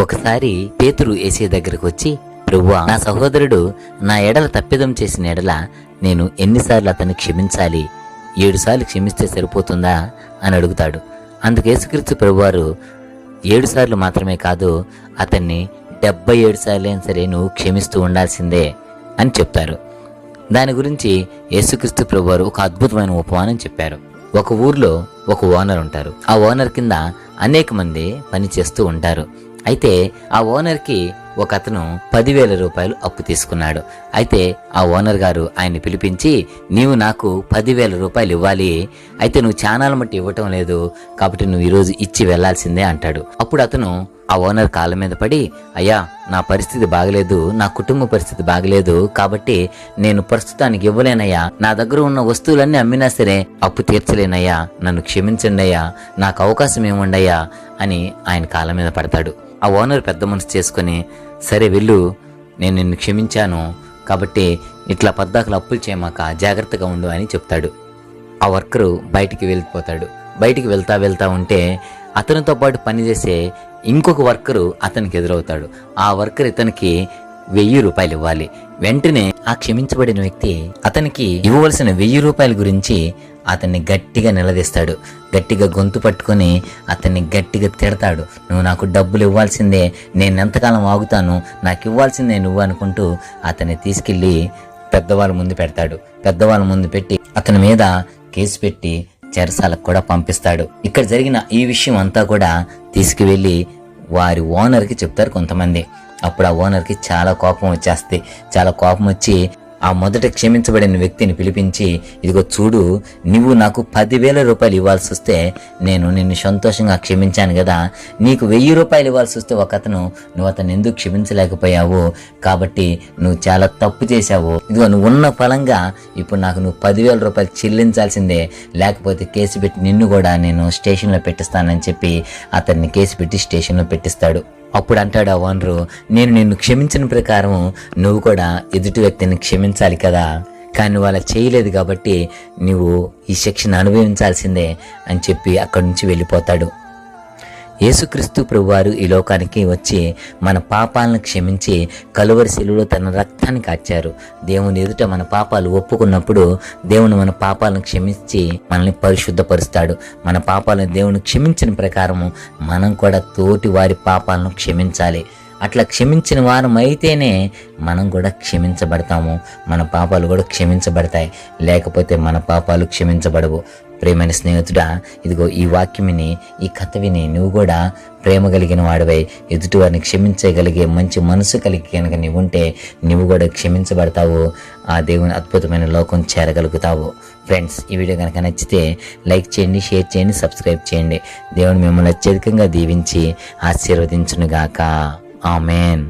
ఒకసారి పేతురు ఏసే దగ్గరకు వచ్చి ప్రభువా నా సహోదరుడు నా ఎడల తప్పిదం చేసిన ఎడల నేను ఎన్నిసార్లు అతన్ని క్షమించాలి? ఏడుసార్లు క్షమిస్తే సరిపోతుందా? అని అడుగుతాడు. అందుకు యేసుక్రీస్తు ప్రభువారు ఏడుసార్లు మాత్రమే కాదు అతన్ని డెబ్బై ఏడు సార్లు అయినా సరే నువ్వు క్షమిస్తూ ఉండాల్సిందే అని చెప్తారు. దాని గురించి యేసుక్రీస్తు ప్రభువారు ఒక అద్భుతమైన ఉపమానం చెప్పారు. ఒక ఊర్లో ఒక ఓనర్ ఉంటారు. ఆ ఓనర్ కింద అనేక మంది పని చేస్తూ ఉంటారు. అయితే ఆ ఓనర్కి ఒక అతను పదివేల రూపాయలు అప్పు తీసుకున్నాడు. అయితే ఆ ఓనర్ గారు ఆయన్ని పిలిపించి నీవు నాకు పదివేల రూపాయలు ఇవ్వాలి. అయితే నువ్వు ఛానల్ మట్టి ఇవ్వటం లేదు. కాబట్టి నువ్వు ఈరోజు ఇచ్చి వెళ్ళాల్సిందే అంటాడు. అప్పుడు అతను ఆ ఓనర్ కాళ్ళ మీద పడి అయ్యా నా పరిస్థితి బాగలేదు. నా కుటుంబ పరిస్థితి బాగలేదు. కాబట్టి నేను ప్రస్తుతానికి ఇవ్వలేనయ్యా. నా దగ్గర ఉన్న వస్తువులన్నీ అమ్మినా సరే అప్పు తీర్చలేనయ్యా. నన్ను క్షమించండి అయ్యా. నాకు అవకాశం ఏముండయ్యా అని ఆయన కాళ్ళ మీద పడతాడు. ఆ ఓనర్ పెద్ద మనసు చేసుకుని సరే వెళ్ళు నేను నిన్ను క్షమించాను కాబట్టి ఇట్లా పద్దాకలు అప్పులు చేయమాక జాగ్రత్తగా ఉండు అని చెప్తాడు. ఆ వర్కరు బయటికి వెళ్ళిపోతాడు. బయటికి వెళ్తా వెళ్తా ఉంటే అతనితో పాటు పనిచేసే ఇంకొక వర్కరు అతనికి ఎదురవుతాడు. ఆ వర్కర్ ఇతనికి వెయ్యి రూపాయలు ఇవ్వాలి. వెంటనే ఆ క్షమించబడిన వ్యక్తి అతనికి ఇవ్వవలసిన వెయ్యి రూపాయల గురించి అతన్ని గట్టిగా నిలదీస్తాడు. గట్టిగా గొంతు పట్టుకొని అతన్ని గట్టిగా తిడతాడు. నువ్వు నాకు డబ్బులు ఇవ్వాల్సిందే నేను ఎంతకాలం ఆగుతాను నాకు ఇవ్వాల్సిందే నువ్వు అనుకుంటూ అతన్ని తీసుకెళ్ళి పెద్దవాళ్ళ ముందు పెడతాడు. పెద్దవాళ్ళ ముందు పెట్టి అతని మీద కేసు పెట్టి చెరసాలకు కూడా పంపిస్తాడు. ఇక్కడ జరిగిన ఈ విషయం అంతా కూడా తీసుకువెళ్ళి వారి ఓనర్కి చెప్తారు కొంతమంది. అప్పుడు ఆ ఓనర్కి చాలా కోపం వచ్చేస్తాయి చాలా కోపం వచ్చి ఆ మొదట క్షమించబడిన వ్యక్తిని పిలిపించి ఇదిగో చూడు నువ్వు నాకు పదివేల రూపాయలు ఇవ్వాల్సి వస్తే నేను నిన్ను సంతోషంగా క్షమించాను కదా. నీకు వెయ్యి రూపాయలు ఇవ్వాల్సి వస్తే ఒక అతను నువ్వు అతను ఎందుకు క్షమించలేకపోయావు? కాబట్టి నువ్వు చాలా తప్పు చేశావు. ఇదిగో నువ్వు ఉన్న ఫలంగా ఇప్పుడు నాకు నువ్వు పదివేల రూపాయలు చెల్లించాల్సిందే. లేకపోతే కేసు పెట్టి నిన్ను కూడా నేను స్టేషన్లో పెట్టిస్తానని చెప్పి అతన్ని కేసు పెట్టి స్టేషన్లో పెట్టిస్తాడు. అప్పుడు అంటాడు ఆ ఓనరు నేను నిన్ను క్షమించిన ప్రకారం నువ్వు కూడా ఎదుటి వ్యక్తిని క్షమించాలి కదా. కానీ వాళ్ళ చేయలేదు కాబట్టి నువ్వు ఈ శిక్షను అనుభవించాల్సిందే అని చెప్పి అక్కడి నుంచి వెళ్ళిపోతాడు. యేసుక్రీస్తు ప్రభువారు ఈ లోకానికి వచ్చి మన పాపాలను క్షమించి కలువరి శిలువలో తన రక్తాన్ని కాచారు. దేవుని ఎదుట మన పాపాలు ఒప్పుకున్నప్పుడు దేవుని మన పాపాలను క్షమించి మనల్ని పరిశుద్ధపరుస్తాడు. మన పాపాలను దేవుని క్షమించిన ప్రకారము మనం కూడా తోటి వారి పాపాలను క్షమించాలి. అట్లా క్షమించిన వారం అయితేనే మనం కూడా క్షమించబడతాము. మన పాపాలు కూడా క్షమించబడతాయి. లేకపోతే మన పాపాలు క్షమించబడవు. ప్రేమైన స్నేహితుడా ఇదిగో ఈ వాక్యం విని ఈ కథ విని నువ్వు కూడా ప్రేమ కలిగిన వాడివై ఎదుటి వారిని క్షమించగలిగే మంచి మనసు కలిగి కనుక నీవు ఉంటే నువ్వు కూడా క్షమించబడతావు. ఆ దేవుని అద్భుతమైన లోకం చేరగలుగుతావు. ఫ్రెండ్స్ ఈ వీడియో కనుక నచ్చితే లైక్ చేయండి షేర్ చేయండి సబ్స్క్రైబ్ చేయండి. దేవుని మిమ్మల్ని అత్యధికంగా దీవించి ఆశీర్వదించునుగాక. ఆమెన్.